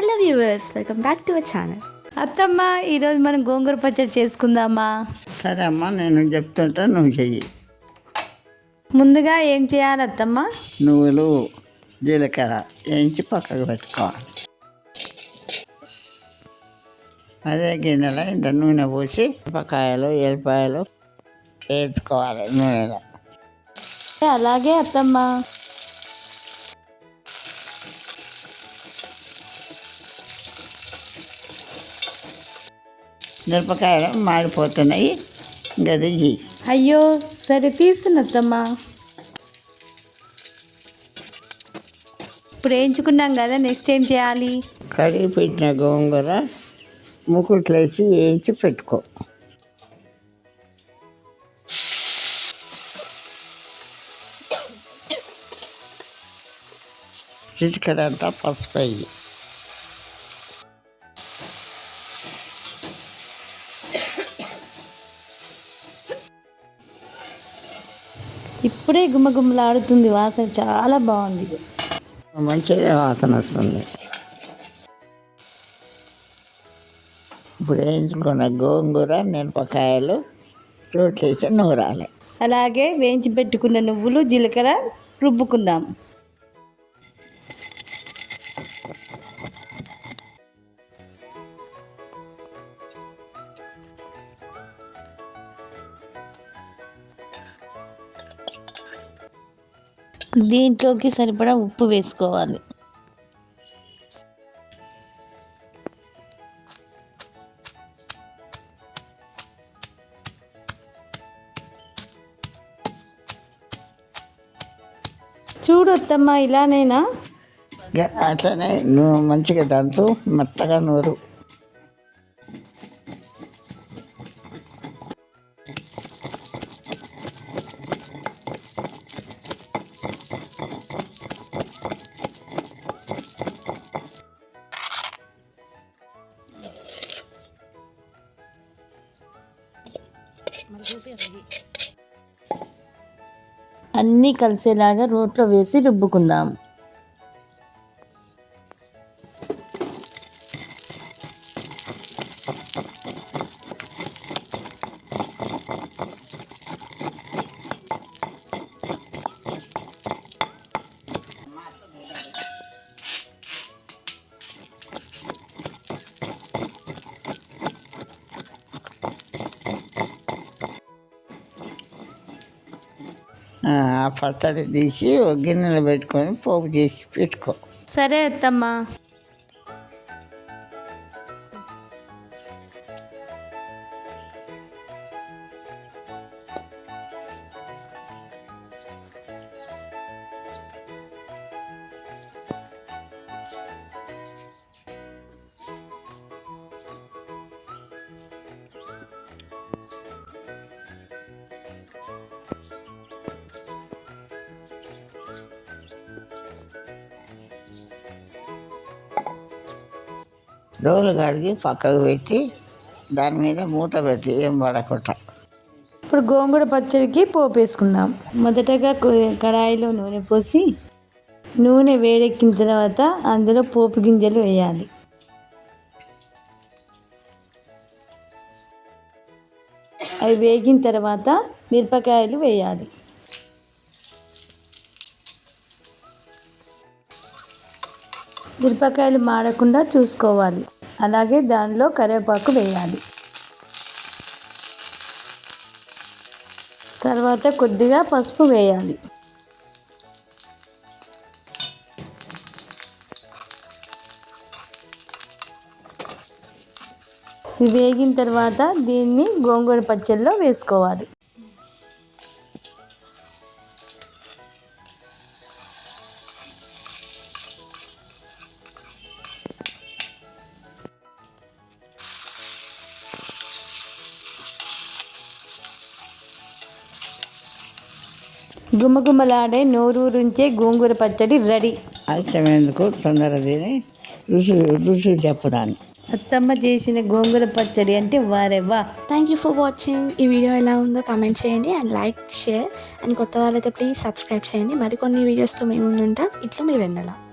Hello viewers welcome back to our channel అత్తమ్మ ఈరోజు మనం గోంగూర పచ్చడి చేసుకుందామా? సరే అమ్మా నేను చెప్తుంటా నువ్వు చెయ్యి. ముందుగా ఏం చేయాలి అత్తమ్మ? నువ్వులు జీలకర్ర వేయించి పక్కకు పెట్టుకోవాలి. అదే గిన్నెలో ఇంత నూనె పోసి మిరపకాయలు ఎల్లిపాయలు వేసుకోవాలి నూనెలో. అలాగే అత్తమ్మ. మిరపకాయలు మాడిపోతున్నాయి. ఇంకా దిగి అయ్యో సరే తీస్తున్న అత్తమ్మ ఇప్పుడు వేయించుకున్నాం కదా నెక్స్ట్ ఏం చేయాలి? కడిగి పెట్టిన గోంగూర ముకుట్లేసి వేయించి పెట్టుకో. చిటికడంతా పసుపు అయ్యి. ఇప్పుడే గుమ్మగుమ్మలాడుతుంది వాసన చాలా బాగుంది. మంచిగా వాసన వస్తుంది. ఇప్పుడు వేయించుకున్న గోంగూర మిరపకాయలు రోట్లేసి నూరాలి. అలాగే వేయించి పెట్టుకున్న నువ్వులు జీలకర్ర రుబ్బుకుందాం. దీంట్లోకి సరిపడా ఉప్పు వేసుకోవాలి. చూడు అత్తమ్మ ఇలానేనా? అట్లనే నువ్వు మంచిగా దంతు మెత్తగా నూరు. అన్నీ కలిసేలాగా రోట్లో వేసి రుబ్బుకుందాం. పచ్చడి తీసి గిన్నెలు గిన్నెలో పెట్టుకొని పోపు చేసి పెట్టుకో. సరే అత్తమ్మ. రోలు కడిగి పక్కకు పెట్టి దాని మీద మూత పెట్టి ఏం పడకుండా. ఇప్పుడు గోంగూర పచ్చడికి పోపు వేసుకుందాం. మొదటగా కడాయిలో నూనె పోసి నూనె వేడెక్కిన తర్వాత అందులో పోపు గింజలు వేయాలి. అవి వేగిన తర్వాత మిరపకాయలు వేయాలి. మిరపకాయలు మాడకుండా చూసుకోవాలి. అలాగే దానిలో కరివేపాకు వేయాలి. తర్వాత కొద్దిగా పసుపు వేయాలి. ఇది వేగిన తర్వాత దీన్ని గోంగూర పచ్చడిలో వేసుకోవాలి. గుమగుమలాడే నోరూరించే గోంగూర పచ్చడి రెడీ. అచ్చమేందుకు తొందర తిని రుచి రుచి చెప్పుదాన్ని అత్తమ్మ చేసిన గోంగూర పచ్చడి అంటే వారెవ్వా థ్యాంక్ యూ ఫర్ వాచింగ్ ఈ వీడియో ఎలా ఉందో కామెంట్ చేయండి అండ్ లైక్ షేర్ అండ్ కొత్త వాళ్ళైతే ప్లీజ్ సబ్స్క్రైబ్ చేయండి. మరికొన్ని వీడియోస్తో మేము ముందుంటాం. ఇట్లా మీ వెన్నెల.